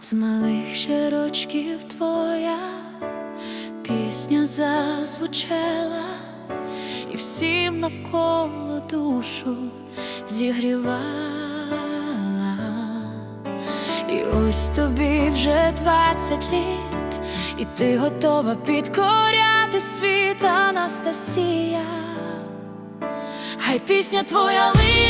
З малих щерочків твоя пісня зазвучала, і всім навколо душу зігрівала, і ось тобі вже двадцять літ, і ти готова підкоряти світ Анастасія, хай пісня твоя лише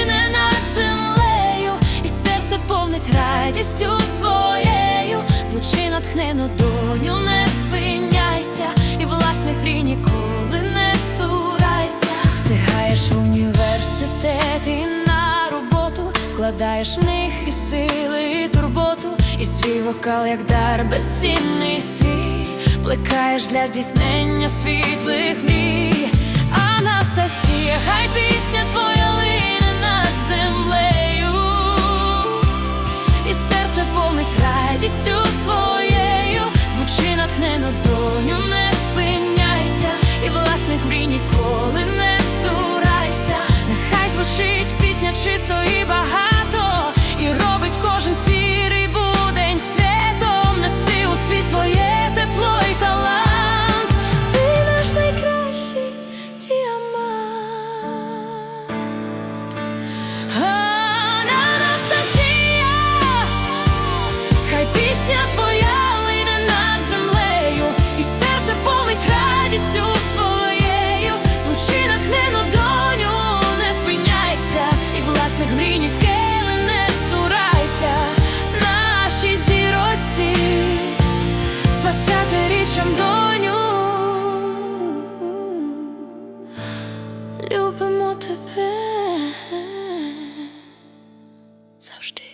землею, і серце повнить радістю своєю. Звучи натхнено, доню, не спиняйся, і власних мрій ніколи не цурайся. Встигаєш в університет і на роботу, вкладаєш в них і сили, і турботу, і свій вокал, як дар безцінний свій, плекаєш для здійснення світлих мрій. чисто з двадцятиріччям доню. Любимо тебе завжди.